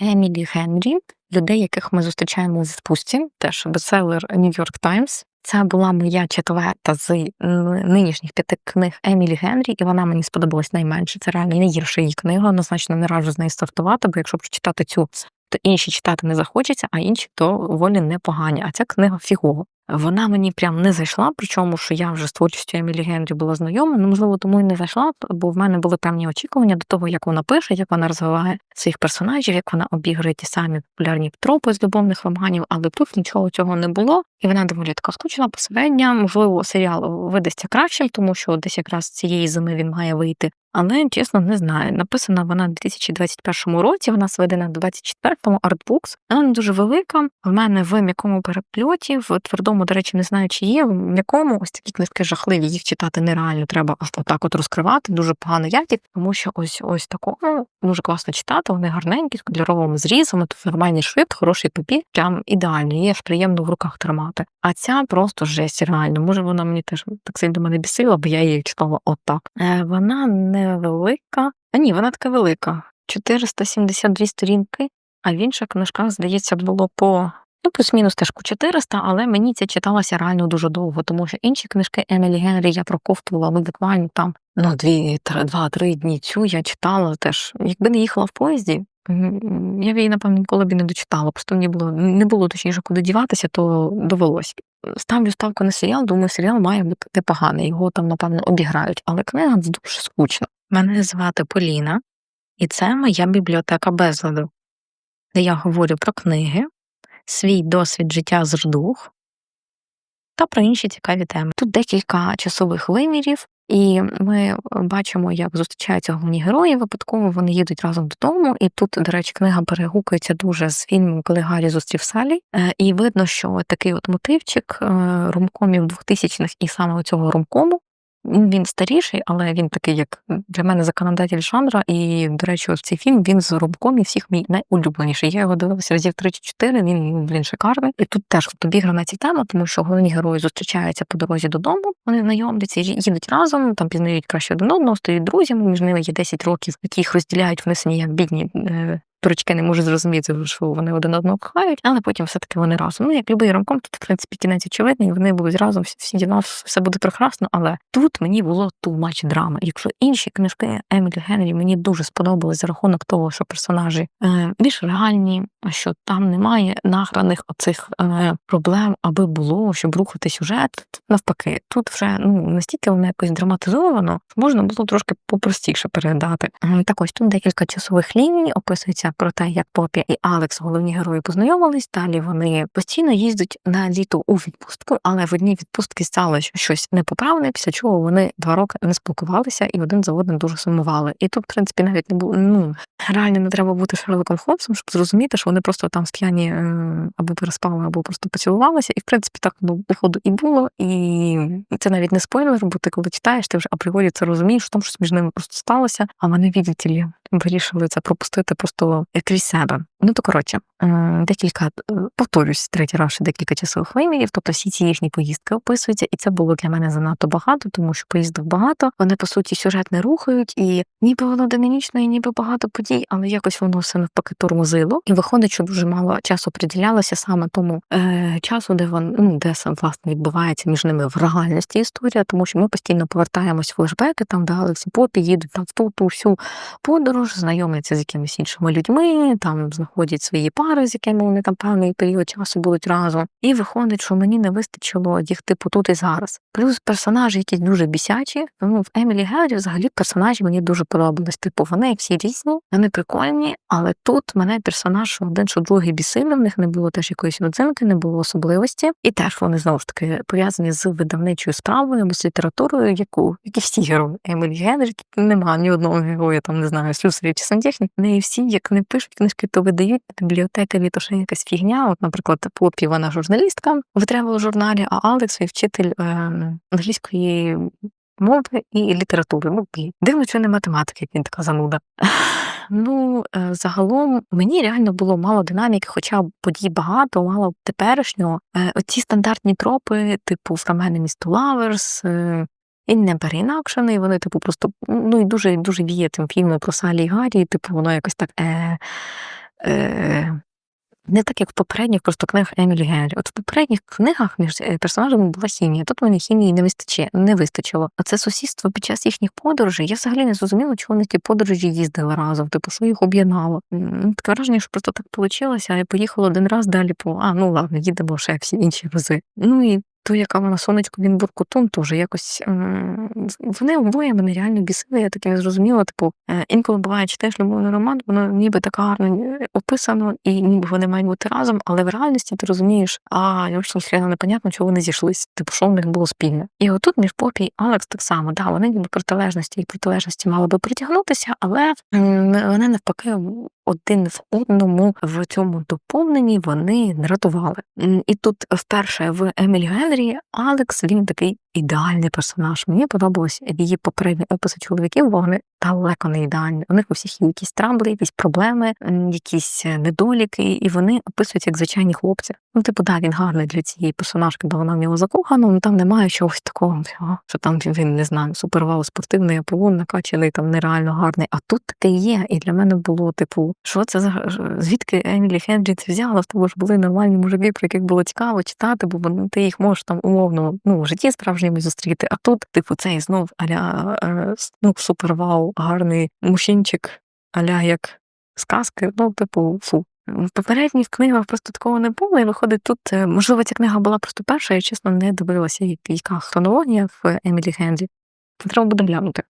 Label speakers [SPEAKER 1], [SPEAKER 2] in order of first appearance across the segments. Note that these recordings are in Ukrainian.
[SPEAKER 1] Емілі Генрі, людей, яких ми зустрічаємо в відпустці, теж бестселер New York Times. Це була моя четверта з нинішніх п'яти книг Емілі Генрі, і вона мені сподобалась найменше. Це реально найгірша її книга. Однозначно не раджу з неї стартувати, бо якщо прочитати цю, то інші читати не захочеться, а інші то волі непогані. А ця книга фігова. Вона мені прям не зайшла, причому що я вже з творчістю Емілі Генрі була знайома. Ну, можливо, тому і не зайшла, бо в мене були певні очікування до того, як вона пише, як вона розвиває своїх персонажів, як вона обігрує ті самі популярні тропи з любовних романів, але тут нічого цього не було. І вона доволі така скучна, посередня. Можливо, серіал видасться кращим, тому що десь якраз цієї зими він має вийти. Але чесно не знаю. Написана вона в 2021 році. Вона зведена в 24-му артбукс. Вона не дуже велика. В мене в м'якому перепльоті, в твердому, до речі, не знаю, чи є. В м'якому ось такі книжки жахливі. Їх читати нереально. Треба отак от розкривати. Дуже погано якість, тому що ось ось такому дуже класно читати. Вони гарненькі, з кольоровими зрізами, тут нормальний шрифт, хороший папір. Прям ідеальний. Є ж приємно в руках тримати. А ця просто жесть реально. Може, вона мені теж так сильно мене бісила, бо я її читала отак. Е, вона невелика. А ні, вона така велика. 472 сторінки, а в інших книжках, здається, було по. Ну, плюс-мінус теж 400, але мені це читалося реально дуже довго, тому що інші книжки Емілі Генрі я проковтувала ну, буквально там ну, два-три дні. Цю я читала теж. Якби не їхала в поїзді, я б її, напевно, ніколи б не дочитала. Просто мені було не було точніше, куди діватися, то довелось. Ставлю ставку на серіал, думаю, серіал має бути непоганий, його там, напевно, обіграють, але книга дуже скучна. Мене звати Поліна, і це моя бібліотека безладу, де я говорю про книги, свій досвід життя з рдух та про інші цікаві теми. Тут декілька часових вимірів, і ми бачимо, як зустрічаються головні герої. Випадково вони їдуть разом додому. І тут, до речі, книга перегукується дуже з фільмом Коли Гаррі зустрів Салі. Е, І видно, що такий от мотивчик е, ромкомів 2000-х і саме цього ромкому. Він старіший, але він такий, як для мене законодатель жанра. І, до речі, ось цей фільм він з ромкомів всіх мій найулюбленіший. Я його дивилася разів 3 чи 4, він, блін, шикарний. І тут теж от обіграна ця тема, тому що головні герої зустрічаються по дорозі додому. Вони знайомляться, їдуть разом, там пізнають краще один одного, стають друзями. Між ними є 10 років, які їх розділяють. Вони як бідні. Е- Дурочки не можуть зрозуміти, що вони один одного кохають, але потім все-таки вони разом. Ну, як любий ромком, тут, в принципі, кінець очевидний, вони будуть разом, всі, діла, все буде прекрасно. Але тут мені було too much драми. Якщо інші книжки Емілі Генрі мені дуже сподобались за рахунок того, що персонажі е, більш реальні, що там немає награних оцих е, проблем, аби було, щоб рухати сюжет. Навпаки, тут вже ну настільки воно якось драматизовано, можна було трошки попростіше передати. М, Так ось тут декілька часових ліній описується про те, як Попі і Алекс, головні герої, познайомились. Далі вони постійно їздять на літо у відпустку, але в одній відпустці сталося щось непоправне, після чого вони два роки не спілкувалися і один за одним дуже сумували. І тут, в принципі, навіть не було ну реально не треба бути Шерлоком Холмсом, щоб зрозуміти, що вони просто там сп'яні е, або переспали, або просто поцілувалися. І в принципі так ну, походу і було. І це навіть не спойлер, бо ти коли читаєш, ти вже апріорі це розумієш, що там щось між ними просто сталося, а вони відділі вирішили це пропустити просто крізь себе. Ну то коротше, е, декілька е, повторюсь третій раз ще декілька часових вимірів. Тобто всі ці їхні поїздки описуються, і це було для мене занадто багато, тому що поїздок багато. Вони по суті сюжет не рухають, і ніби воно динамічно, і ніби багато подій, але якось воно все навпаки тормозило. І виходить, що дуже мало часу приділялося саме тому е, часу, де вон, ну, де сам власне відбувається між ними в реальності історія, тому що ми постійно повертаємось в флешбеки, там де Алекс і Попі їдуть там в ту ту всю подорож, знайомляться з якимись іншими людьми, там знаходять свої пари, з якими вони там певний період часу будуть разом. І виходить, що мені не вистачило їх типу тут і зараз. Плюс персонажі якісь дуже бісячі. Тому в Емілі Геррі взагалі персонажі мені дуже подобались. Типу, вони всі різні, вони прикольні, але тут мене персонаж що один, що другий бісили, в них не було теж якоїсь родзинки, не було особливості. І теж вони знову ж таки пов'язані з видавничою справою або з літературою, яку як і всі герої Емілі Генрі, немає ні одного героя, там не знаю, слюсарів чи сантехнік. Вони всі, як не пишуть книжки, то видають бібліотекарі, то ще якась фігня. От, наприклад, Попі, вона журналістка в тревел журналі, а Алекс є вчитель е, англійської мови і літератури. Ну, дивно, що не математики, як він така зануда. Ну, е, загалом мені реально було мало динаміки, хоча подій багато, мало теперішнього. Е, Оці стандартні тропи, типу Фрамен місто Лаверс, е, він не переінакшений, вони, типу, просто ну і дуже дуже віє тим фільмом про Салі і Гаррі, типу, воно якось так. Е, Е, не так, як в попередніх просто книгах Емілі Генрі. От в попередніх книгах між е, персонажами була хімія. Тут мені хімії не вистачає, не вистачило. А це сусідство під час їхніх подорожей. Я взагалі не зрозуміла, чого вони ті подорожі їздили разом. Типу, що їх об'єднало. Таке враження, що просто так вийшло, а я поїхала один раз далі по а ну ладно, їдемо ще всі інші рази. Ну і то, яка вона сонечко, він буркутун, теж якось вони обоє мене реально бісили. Я таке зрозуміла. Типу, е, інколи буває читаєш любовний роман, воно ніби так гарно е, описано, і ніби вони мають бути разом, але в реальності ти розумієш, а я ж непонятно, чого вони зійшлися. Типу, що в них було спільне. І отут між Попі і Алекс так само, да, вони ніби протилежності і протилежності мали би притягнутися, але вони навпаки один в одному в цьому доповненні вони не І тут вперше в Емілі Генрі Алекс він такий ідеальний персонаж. Мені подобалось її попередні описи чоловіків, бо вони далеко не ідеальні. У них у всіх є якісь трамбли, якісь проблеми, якісь е, недоліки, і вони описуються як звичайні хлопці. Ну, типу, да, він гарний для цієї персонажки, бо вона в нього закохана, але там немає чогось такого, що там він, він не знаю, супервау спортивний, Аполлон накачаний, там нереально гарний. А тут таке є. І для мене було, типу, що це за звідки Емілі Хендрі це взяла? В того ж були нормальні мужики, про яких було цікаво читати, бо вони ти їх можеш там умовно ну, в житті справжньому зустріти. А тут, типу, цей знов аля е, ну, супервау, гарний мужчинчик, аля як сказки. Ну, типу, фу. В попередніх книгах просто такого не було, і виходить тут, е, можливо, ця книга була просто перша, я чесно не дивилася, яка хронологія в Емілі Генрі. Це треба буде глянути.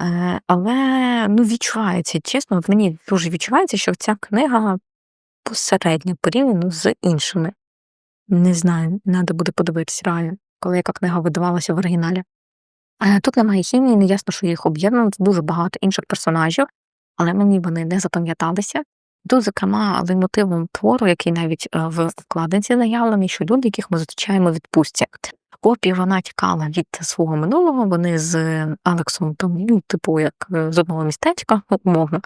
[SPEAKER 1] Е, але ну, відчувається, чесно, от мені дуже відчувається, що ця книга посередньо порівняно з іншими. Не знаю, треба буде подивитися реально, коли яка книга видавалася в оригіналі. Е, Тут немає хімії, не ясно, що їх об'єднано, це дуже багато інших персонажів, але мені вони не запам'яталися. Тут, зокрема, мотивом твору, який навіть е, в вкладинці заявлений, що люди, яких ми зустрічаємо відпустці. Копі вона тікала від свого минулого, вони з Алексом, там, ну, типу, як е, з одного містечка, ну, умовно.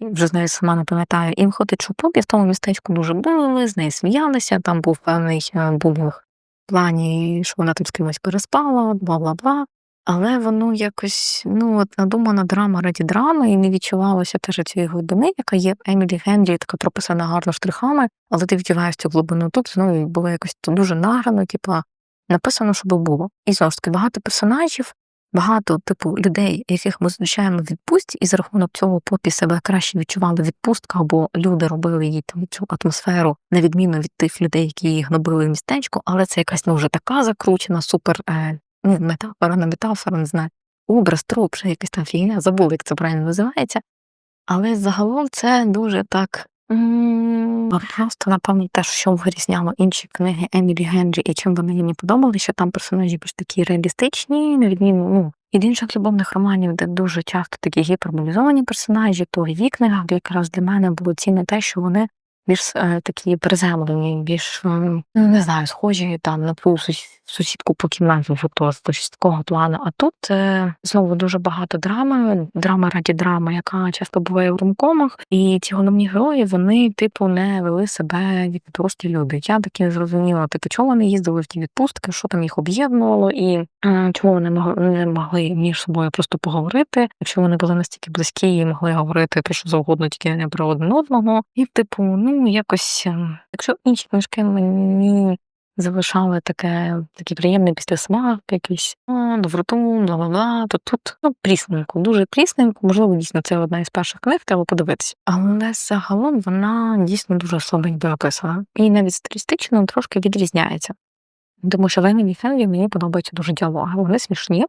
[SPEAKER 1] Вже з нею сама не пам'ятаю. І виходить, що Попі в тому містечку дуже булили, з нею сміялися, там був певний е, булінг в плані, що вона тут з кимось переспала, бла-бла-бла. Але воно якось, ну, от надумана драма раді драми, і не відчувалося теж цієї глибини, яка є в Емілі Генрі, така прописана гарно штрихами, але ти відчуваєш цю глибину. Тут знову було якось дуже награно, типа написано, щоб було. І знову ж таки, багато персонажів, багато типу людей, яких ми зустрічаємо в відпустці, і за рахунок цього попі себе краще відчували відпустка, або люди робили їй там цю атмосферу, на відміну від тих людей, які її гнобили в містечку, але це якась ну вже така закручена, супер е, ну, метафора, не метафора, не знаю. Образ, троп, ще якась там фігня, забула, як це правильно називається. Але загалом це дуже так. Просто, напевно, те, що вирізняло інші книги Емілі Генрі, і чим вони мені подобали, що там персонажі більш такі реалістичні, на відміну ну, від інших любовних романів, де дуже часто такі гіперболізовані персонажі, то її книгах якраз для мене було цінне те, що вони більш е, такі приземлені, більш ну, не знаю, схожі там на ту сусідку по кімнаті фото щось такого плану. А тут е, знову дуже багато драми, драма раді драми, яка часто буває в ромкомах, і ці головні герої вони, типу, не вели себе як дорослі люди. Я таки не зрозуміла, типу, чому вони їздили в ті відпустки, що там їх об'єднувало, і чому вони могли не могли між собою просто поговорити, якщо вони були настільки близькі і могли говорити про що завгодно, тільки не про один одного. І, типу, ну якось, е, якщо інші книжки мені залишали таке, такий приємний післясмак, якийсь «О, доброту, бла-бла-бла, то тут ну, прісненько, дуже прісненько. Можливо, дійсно це одна із перших книг, треба подивитися. Але загалом вона дійсно дуже слабенько написана. І навіть стилістично трошки відрізняється. Тому що в Емілі Хенрі мені подобаються дуже діалоги. Вони смішні,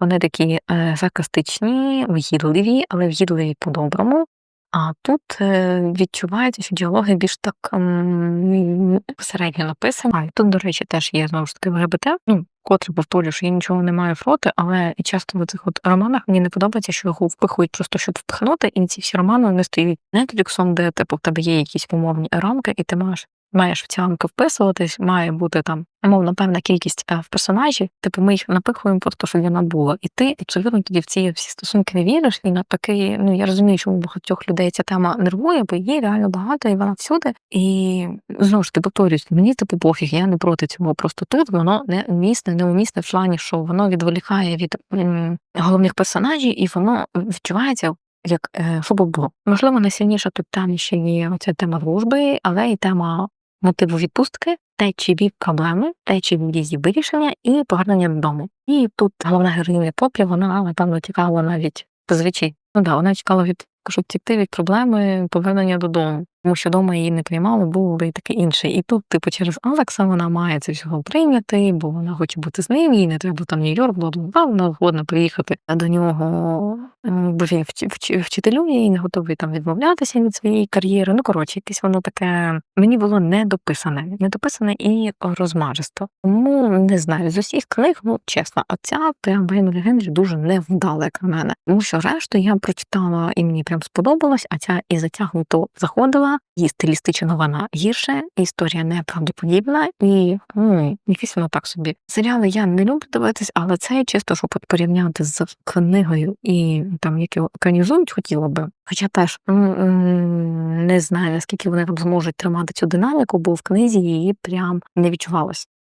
[SPEAKER 1] вони такі е, саркастичні, вгідливі, але вгідливі по-доброму. А тут е, відчувається, що діалоги більш так посередньо середньо написані. А, тут, до речі, теж є знову ж таки ГБТ, Ну, котре повторюю, що я нічого не маю проти, але часто в цих от романах мені не подобається, що його впихують просто щоб впихнути, і ці всі романи вони стоять Netflix, де типу в тебе є якісь умовні рамки, і ти маєш. Маєш ці рамки вписуватись, має бути там умовно певна кількість е, в персонажі. Типу, ми їх напихуємо просто, щоб вона була. І ти абсолютно тоді в ці всі стосунки не віриш. І навпаки, ну я розумію, що у багатьох людей ця тема нервує, бо її реально багато, і вона всюди. І знову ж таки повторюсь, мені типу пофіг, я не проти цього. Просто тут воно не умісне, неумісне в плані, що воно відволікає від м, головних персонажів, і воно відчувається як е, що було. Можливо, найсильніша тут там ще є оця тема дружби, але і тема мотиву відпустки, те, чи вів проблеми, те, чи вів її вирішення, і повернення додому. І тут головна героїня Поплі, вона напевно тікала навіть зазвичай. Ну да, вона чекала від щоб тікти від проблеми повернення додому, тому що вдома її не приймали, був і таке інше. І тут, типу, через Алекса вона має це всього прийняти, бо вона хоче бути з ним, їй не треба там Нью-Йорк, бла бла вона згодна приїхати до нього, бо він вч- вч- вчителює і не готовий там відмовлятися від своєї кар'єри. Ну коротше, якесь воно таке мені було недописане, недописане і розмажисто. Тому не знаю, з усіх книг, ну чесно, оця прям Емілі Генрі дуже невдала, як на мене. Тому що решту я прочитала і мені прям сподобалось, а ця і затягнуто заходила, і стилістично вона гірше, історія неправдоподібна, і м, якісь воно так собі. Серіали я не люблю дивитись, але це чисто, щоб порівняти з книгою і там які екранізують, хотіла би. Хоча теж не знаю, наскільки вони там зможуть тримати цю динаміку, бо в книзі її прям не відчувалось.